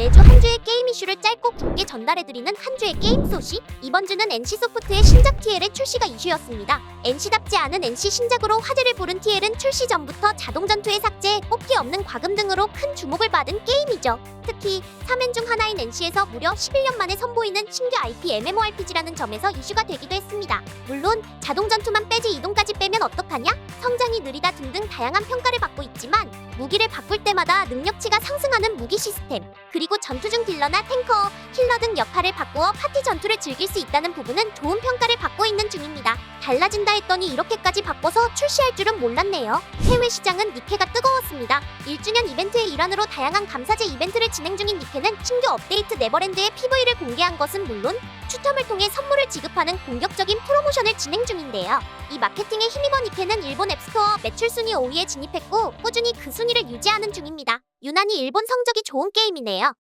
매주 한 주의 게임 이슈를 짧고 굵게 전달해드리는 한 주의 게임 소식. 이번 주는 NC 소프트의 신작 TL의 출시가 이슈였습니다. NC답지 않은 NC 신작으로 화제를 부른 TL은 출시 전부터 자동 전투의 삭제, 뽑기 없는 과금 등으로 큰 주목을 받은 게임이죠. 특히 3엔 중 하나인 NC에서 무려 11년 만에 선보이는 신규 IP MMORPG라는 점에서 이슈가 되기도 했습니다. 물론 자동 전투만 빼지 이동까지 빼면 어떡하냐? 성장이 느리다 등등 다양한 평가를 받고 있지만 무기를 바꿀 때마다 능력치가 상승하는 무기 시스템 그리고 전투 중 딜러나 탱커, 힐러 등 역할을 바꾸어 파티 전투를 즐길 수 있다는 부분은 좋은 평가를 받고 있는 중입니다. 달라진다 했더니 이렇게까지 바꿔서 출시할 줄은 몰랐네요. 해외 시장은 니케가 뜨거웠습니다. 1주년 이벤트의 일환으로 다양한 감사제 이벤트를 진행 중인 니케는 신규 업데이트 네버랜드의 PV를 공개한 것은 물론 추첨을 통해 선물을 지급하는 공격적인 프로모션을 진행 중인데요. 이 마케팅에 힘입어 니케는 일본 앱스토어 매출 순위 5위에 진입했고 꾸준히 그 순위를 유지하는 중입니다. 유난히 일본 성적이 좋은 게임이네요.